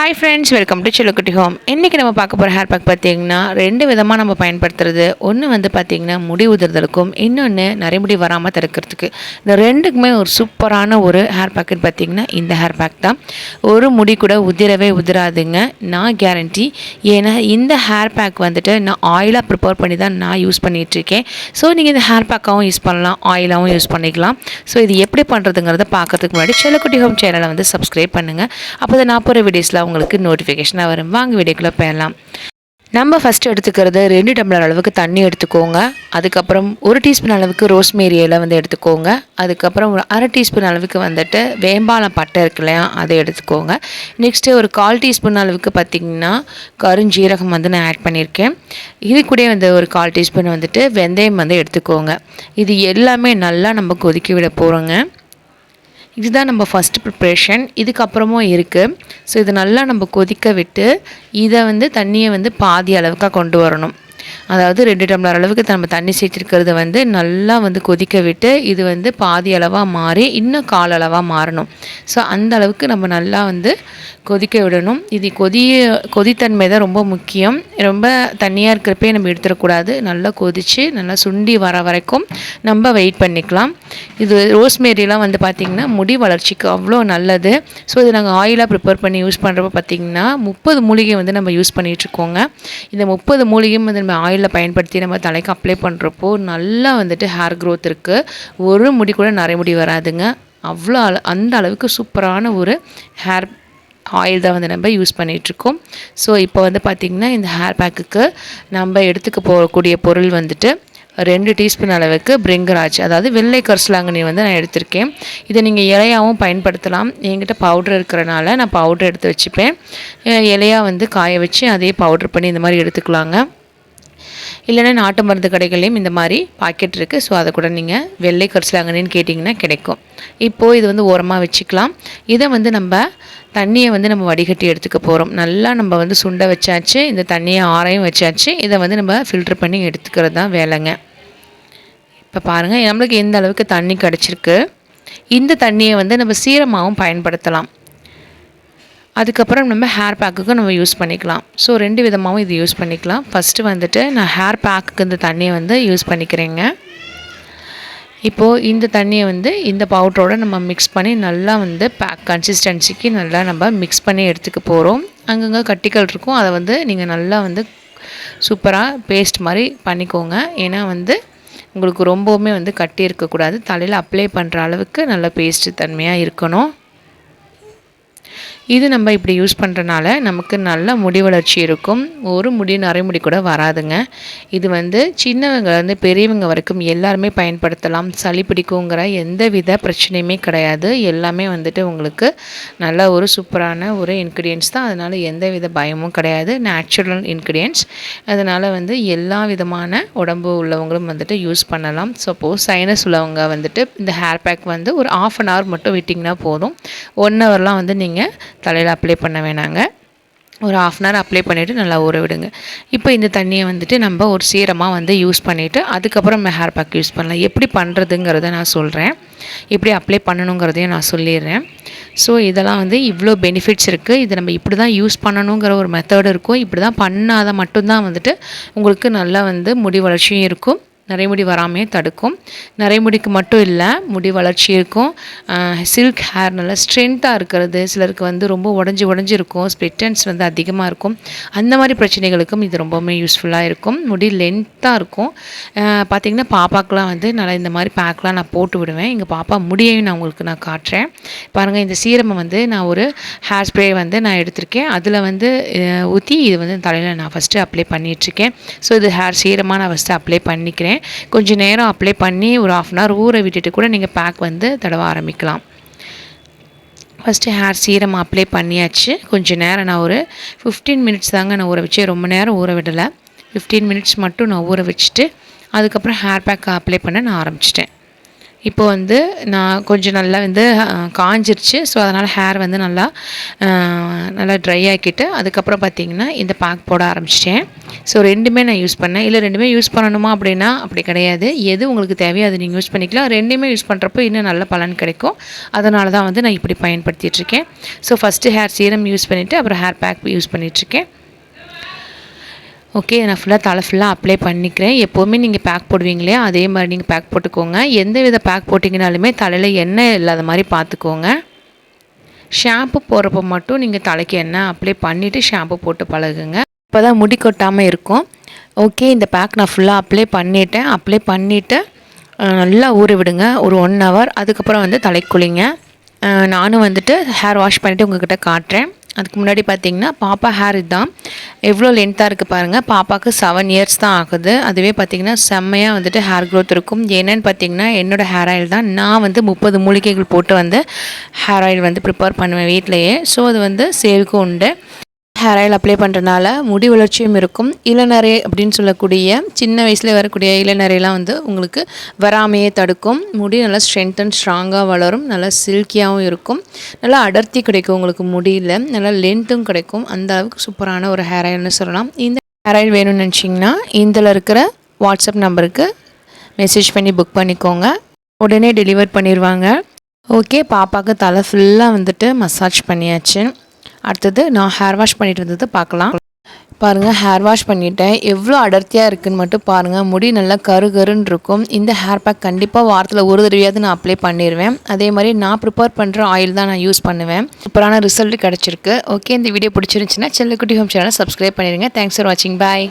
Hi friends welcome to Silukkutti home இன்றைக்கி நம்ம பார்க்க போகிற ஹேர் பேக் பார்த்திங்கன்னா ரெண்டு விதமாக நம்ம பயன்படுத்துறது. ஒன்று வந்து பார்த்திங்கன்னா முடி உதிர்தலுக்கும் இன்னொன்று நரைமுடி வராமல் தடுக்கிறதுக்கு. இந்த ரெண்டுக்குமே ஒரு சூப்பரான ஒரு ஹேர் பேக்குன்னு பார்த்திங்கன்னா இந்த ஹேர் பேக் தான். ஒரு முடி கூட உதிரவே உதிராதுங்க. நான் கேரண்டி ஏன்னா இந்த ஹேர் பேக் வந்துட்டு நான் ஆயிலாக ப்ரிப்பேர் பண்ணி தான் நான் யூஸ் பண்ணிகிட்ருக்கேன் ஸோ நீங்கள் இந்த ஹேர் பேக்காகவும் யூஸ் பண்ணலாம் ஆயிலாகவும் யூஸ் பண்ணிக்கலாம். ஸோ இது எப்படி பண்ணுறதுங்கிறத பார்க்கறதுக்கு முன்னாடி செல்லக்குட்டி ஹோம் சேனலை வந்து சப்ஸ்கிரைப் பண்ணுங்கள் அப்போ தான் நான் போகிற வீடியோஸில் உங்களுக்கு நோட்டிஃபிகேஷனாக வரும். வாங்க வீடியோக்குள்ளே போயிடலாம். நம்ம ஃபஸ்ட்டு எடுத்துக்கிறது ரெண்டு டம்ளர் அளவுக்கு தண்ணி எடுத்துக்கோங்க. அதுக்கப்புறம் ஒரு டீஸ்பூன் அளவுக்கு ரோஸ்மேரி இலை வந்து எடுத்துக்கோங்க. அதுக்கப்புறம் ஒரு அரை டீஸ்பூன் அளவுக்கு வந்துட்டு வேம்பாலம் பட்டை இருக்கு இல்லையா அதை எடுத்துக்கோங்க. நெக்ஸ்ட்டு ஒரு கால் டீஸ்பூன் அளவுக்கு பார்த்திங்கன்னா கருஞ்சீரகம் வந்து நான் ஆட் பண்ணியிருக்கேன். இது கூட வந்து ஒரு கால் டீஸ்பூன் வந்துட்டு வெந்தயம் வந்து எடுத்துக்கோங்க. இது எல்லாமே நல்லா நம்ம கொதிக்க விட போகிறோங்க இதுதான் நம்ம ஃபஸ்ட் ப்ரிப்ரேஷன் இதுக்கப்புறமும் இருக்குது ஸோ இது நல்லா நம்ம கொதிக்க விட்டு இதை வந்து தண்ணியை வந்து பாதி அளவுக்காக கொண்டு வரணும். அதாவது ரெண்டு டம்ளர் அளவுக்கு நம்ம தண்ணி சேர்த்துருக்கிறத வந்து நல்லா வந்து கொதிக்க விட்டு இது வந்து பாதி அளவாக மாறி இன்னும் கால் அளவாக மாறணும். ஸோ அந்த அளவுக்கு நம்ம நல்லா வந்து கொதிக்க விடணும். இது கொதிய கொதித்தன்மை தான் ரொம்ப முக்கியம். ரொம்ப தண்ணியாக இருக்கிறப்பே நம்ம எடுத்துடக்கூடாது. நல்லா கொதித்து நல்லா சுண்டி வர வரைக்கும் நம்ம வெயிட் பண்ணிக்கலாம். இது ரோஸ்மேரிலாம் வந்து பார்த்திங்கன்னா முடி வளர்ச்சிக்கு அவ்வளோ நல்லது. ஸோ இது நாங்கள் ஆயிலாக ப்ரிப்பேர் பண்ணி யூஸ் பண்ணுறப்ப பார்த்திங்கன்னா முப்பது மூலிகை வந்து நம்ம யூஸ் பண்ணிகிட்ருக்கோங்க இந்த முப்பது மூலிகையும் வந்து நம்ம ஆயிலில் பயன்படுத்தி நம்ம தலைக்கு அப்ளை பண்ணுறப்போ நல்லா வந்துட்டு ஹேர் க்ரோத் இருக்குது ஒரு முடி கூட நிறைய முடி வராதுங்க. அவ்வளோ அள அந்த அளவுக்கு சூப்பரான ஒரு ஹேர் ஆயில் தான் வந்து நம்ம யூஸ் பண்ணிகிட்ருக்கோம் ஸோ இப்போ வந்து பார்த்திங்கன்னா இந்த ஹேர் பேக்குக்கு நம்ம எடுத்துக்க போகக்கூடிய பொருள் வந்துட்டு ரெண்டு டீஸ்பூன் அளவுக்கு பிரிங்கராஜ் அதாவது வெள்ளை கரிசலாங்கண்ணி வந்து நான் எடுத்திருக்கேன். இதை நீங்கள் இலையாகவும் பயன்படுத்தலாம். என்கிட்ட பவுடர் இருக்கிறனால நான் பவுடர் எடுத்து வச்சுப்பேன். இலையாக வந்து காய வச்சு அதே பவுட்ரு பண்ணி இந்த மாதிரி எடுத்துக்கலாங்க. இல்லைன்னா நாட்டு மருந்து கடைகள்லேயும் இந்த மாதிரி பாக்கெட் இருக்குது ஸோ அதை கூட நீங்கள் வெள்ளை கரிசலாங்கண்ணின்னு கேட்டிங்கன்னா கிடைக்கும். இப்போது இது வந்து ஓரமாக வச்சுக்கலாம். இதை வந்து நம்ம தண்ணியை வந்து நம்ம வடிகட்டி எடுத்துக்க போகிறோம் நல்லா நம்ம வந்து சுண்ட வச்சாச்சு இந்த தண்ணியை ஆராயும் வச்சாச்சு இதை வந்து நம்ம ஃபில்ட்ரு பண்ணி எடுத்துக்கிறது தான் வேலைங்க. இப்போ பாருங்கள் நம்மளுக்கு எந்த அளவுக்கு தண்ணி கிடச்சிருக்கு? இந்த தண்ணியை வந்து நம்ம சீரமாகவும் பயன்படுத்தலாம். அதுக்கப்புறம் நம்ம ஹேர் பேக்குக்கும் நம்ம யூஸ் பண்ணிக்கலாம். ஸோ ரெண்டு விதமாகவும் இது யூஸ் பண்ணிக்கலாம். ஃபஸ்ட்டு வந்துட்டு நான் ஹேர் பேக்குக்கு இந்த தண்ணியை வந்து யூஸ் பண்ணிக்கிறேங்க. இப்போது இந்த தண்ணியை வந்து இந்த பவுடரோடு நம்ம மிக்ஸ் பண்ணி நல்லா வந்து பேக் கன்சிஸ்டன்சிக்கு நல்லா நம்ம மிக்ஸ் பண்ணி எடுத்துக்க போகிறோம் அங்கங்கே கட்டிக்கல் இருக்கும். அதை வந்து நீங்கள் நல்லா வந்து சூப்பராக பேஸ்ட் மாதிரி பண்ணிக்கோங்க. ஏன்னா வந்து உங்களுக்கு ரொம்பவுமே வந்து கட்டி இருக்கக்கூடாது. தலையில் அப்ளை பண்ணுற அளவுக்கு நல்ல பேஸ்ட்டு தன்மையாக இருக்கணும். இது நம்ம இப்படி யூஸ் பண்ணுறனால நமக்கு நல்ல முடி வளர்ச்சி இருக்கும். ஒரு முடி நரைமுடி கூட வராதுங்க. இது வந்து சின்னவங்க வந்து பெரியவங்க வரைக்கும் எல்லாருமே பயன்படுத்தலாம். சளி பிடிக்குங்கிற எந்த வித பிரச்சனையுமே கிடையாது. எல்லாமே வந்துட்டு உங்களுக்கு நல்ல ஒரு சூப்பரான ஒரு இன்க்ரீடியன்ஸ் தான். அதனால் எந்த வித பயமும் கிடையாது. நேச்சுரல் இன்க்ரீடியன்ஸ் அதனால் வந்து எல்லா விதமான உடம்பு உள்ளவங்களும் வந்துட்டு யூஸ் பண்ணலாம். சப்போஸ் சைனஸ் உள்ளவங்க வந்துட்டு இந்த ஹேர் பேக் வந்து ஒரு ஆஃப் அன் ஹவர் மட்டும் விட்டிங்கன்னா போதும். ஒன் ஹவர்லாம் வந்து நீங்கள் தலையில் அப்ளை பண்ண வேணாங்க. ஒரு ஆஃப் அன் ஹவர் அப்ளை பண்ணிவிட்டு நல்லா ஊற விடுங்க. இப்போ இந்த தண்ணியை வந்துட்டு நம்ம ஒரு சீரமாக வந்து யூஸ் பண்ணிவிட்டு அதுக்கப்புறம் நம்ம ஹேர் பேக் யூஸ் பண்ணலாம். எப்படி பண்ணுறதுங்கிறத நான் சொல்கிறேன் எப்படி அப்ளை பண்ணணுங்கிறதையும் நான் சொல்லிடுறேன். ஸோ இதெல்லாம் வந்து இவ்வளோ பெனிஃபிட்ஸ் இருக்குது இது நம்ம இப்படி தான் யூஸ் பண்ணணுங்கிற ஒரு மெத்தட் இருக்கும். இப்படி தான் பண்ணாத மட்டும்தான் வந்துட்டு உங்களுக்கு நல்லா வந்து முடி வளர்ச்சியும் இருக்கும். நரைமுடி வராமையே தடுக்கும். நரைமுடிக்கு மட்டும் இல்லை முடி வளர்ச்சி இருக்கும். சில்க் ஹேர் நல்லா ஸ்ட்ரென்த்தாக இருக்கிறது. சிலருக்கு வந்து ரொம்ப உடஞ்சி உடஞ்சி இருக்கும். ஸ்பிட்டன்ஸ் வந்து அதிகமாக இருக்கும். அந்த மாதிரி பிரச்சனைகளுக்கும் இது ரொம்பவுமே யூஸ்ஃபுல்லாக இருக்கும். முடி லென்த்தாக இருக்கும். பார்த்திங்கன்னா பாப்பாக்கெலாம் வந்து நல்லா இந்த மாதிரி பேக்கெலாம் நான் போட்டு விடுவேன். எங்கள் பாப்பா முடியையும் நான் உங்களுக்கு நான் காட்டுறேன். பாருங்கள் இந்த சீரமை வந்து நான் ஒரு ஹேர் ஸ்ப்ரே வந்து நான் எடுத்திருக்கேன். அதில் வந்து ஊற்றி இது வந்து தலையில் நான் ஃபஸ்ட்டு அப்ளை பண்ணிகிட்ருக்கேன் ஸோ இது ஹேர் சீரமாக நான் ஃபஸ்ட்டு அப்ளை பண்ணிக்கிறேன். கொஞ்சம் நேரம் அப்ளை பண்ணி ஒரு ஆஃப் அன் ஹவர் ஊற விட்டுட்டு கூட நீங்கள் பேக் வந்து தடவ ஆரம்பிக்கலாம். ஃபஸ்ட்டு ஹேர் சீரம் அப்ளை பண்ணியாச்சு. கொஞ்சம் நேரம் நான் ஒரு ஃபிஃப்டீன் மினிட்ஸ் தாங்க நான் ஊற வச்சேன். ரொம்ப நேரம் ஊற விடலை. ஃபிஃப்டீன் மினிட்ஸ் மட்டும் நான் ஊற வச்சுட்டு அதுக்கப்புறம் ஹேர் பேக் அப்ளை பண்ண நான் ஆரம்பிச்சிட்டேன். இப்போ வந்து நான் கொஞ்சம் நல்லா வந்து காஞ்சிருச்சு. ஸோ அதனால் ஹேர் வந்து நல்லா நல்லா ட்ரை ஆக்கிட்டு அதுக்கப்புறம் பார்த்திங்கன்னா இந்த பேக் போட ஆரம்பிச்சிட்டேன். ஸோ ரெண்டுமே நான் யூஸ் பண்ணேன். இல்லை ரெண்டுமே யூஸ் பண்ணணுமா அப்படின்னா அப்படி கிடையாது. எது உங்களுக்கு தேவையோ அதை நீங்கள் யூஸ் பண்ணிக்கலாம். ரெண்டுமே யூஸ் பண்ணுறப்போ இன்னும் நல்ல பலன் கிடைக்கும். அதனால தான் வந்து நான் இப்படி பயன்படுத்திட்டு இருக்கேன். So first hair serum use பண்ணிவிட்டு அப்புறம் ஹேர் பேக் யூஸ் பண்ணிகிட்ருக்கேன் ஓகே நான் ஃபுல்லாக தலை ஃபுல்லாக அப்ளை பண்ணிக்கிறேன். எப்போவுமே நீங்கள் பேக் போடுவீங்களே அதே மாதிரி நீங்கள் பேக் போட்டுக்கோங்க. எந்த வித பேக் போட்டிங்கனாலுமே தலையில் எண்ணெய் இல்லாத மாதிரி பார்த்துக்கோங்க ஷாம்பு போடுறப்ப மட்டும் நீங்கள் தலைக்கு எண்ணெய் அப்ளை பண்ணிவிட்டு ஷாம்பு போட்டு பழகுங்க. இப்போ தான் முடி கொட்டாமல் இருக்கும். ஓகே இந்த பேக் நான் ஃபுல்லாக அப்ளை பண்ணிட்டேன். அப்ளை பண்ணிவிட்டு நல்லா ஊற விடுங்க. ஒரு ஒன் ஹவர் அதுக்கப்புறம் வந்து தலைக்கு குளிங்க. நானும் வந்துட்டு ஹேர் வாஷ் பண்ணிவிட்டு உங்ககிட்ட காட்டுறேன். அதுக்கு முன்னாடி பார்த்தீங்கன்னா பாப்பா ஹேர் இதுதான் எவ்வளோ லென்த்தாக இருக்குது பாருங்கள் பாப்பாவுக்கு செவன் இயர்ஸ் தான் ஆகுது. அதுவே பார்த்தீங்கன்னா செம்மையாக வந்துட்டு ஹேர் க்ரோத் இருக்கும். என்னென்னு பார்த்தீங்கன்னா என்னோட ஹேர் ஆயில் தான். நான் வந்து முப்பது மூலிகைகள் போட்டு வந்து ஹேர் ஆயில் வந்து ப்ரிப்பேர் பண்ணுவேன் வீட்டிலையே ஸோ அது வந்து சேவுக்கும் உண்டு. ஹேர் ஆயில் அப்ளை பண்ணுறனால முடி வளர்ச்சியும் இருக்கும். இளநரை அப்படின்னு சொல்லக்கூடிய சின்ன வயசில் வரக்கூடிய இளநரையெல்லாம் வந்து உங்களுக்கு வராமையே தடுக்கும். முடி நல்லா ஸ்ட்ரென்த் அண்ட் ஸ்ட்ராங்காக வளரும். நல்லா சில்கியாகவும் இருக்கும். நல்லா அடர்த்தி கிடைக்கும் உங்களுக்கு முடியில். நல்லா லென்த்தும் கிடைக்கும். அந்த அளவுக்கு சூப்பரான ஒரு ஹேர் ஆயில்னு சொல்லலாம். இந்த ஹேர் ஆயில் வேணும்னு நினச்சிங்கன்னா இதில் இருக்கிற வாட்ஸ்அப் நம்பருக்கு மெசேஜ் பண்ணி புக் பண்ணிக்கோங்க. உடனே டெலிவர் பண்ணிடுவாங்க ஓகே பாப்பாவுக்கு தலை ஃபுல்லாக வந்துட்டு மசாஜ் பண்ணியாச்சு. அடுத்தது நான் ஹேர் வாஷ் பண்ணிட்டு இருந்தது பார்க்கலாம். பாருங்கள் ஹேர் வாஷ் பண்ணிட்டேன். எவ்வளோ அடர்த்தியாக இருக்குன்னு மட்டும் பாருங்கள் முடி நல்லா கரு கருன்னு இருக்கும். இந்த ஹேர் பேக் கண்டிப்பாக வாரத்தில் ஒரு தடவையாவது நான் அப்ளை பண்ணிடுவேன் அதே மாதிரி நான் ப்ரிப்பேர் பண்ணுற ஆயில் தான் நான் யூஸ் பண்ணுவேன். சூப்பரான ரிசல்ட் கிடச்சிருக்கு. ஓகே இந்த வீடியோ பிடிச்சிருந்துச்சுன்னா செல்லக்குட்டி ஹோம் சேனலை சப்ஸ்கிரைப் பண்ணிடுங்க தேங்க்ஸ் ஃபார் வாட்சிங் பாய்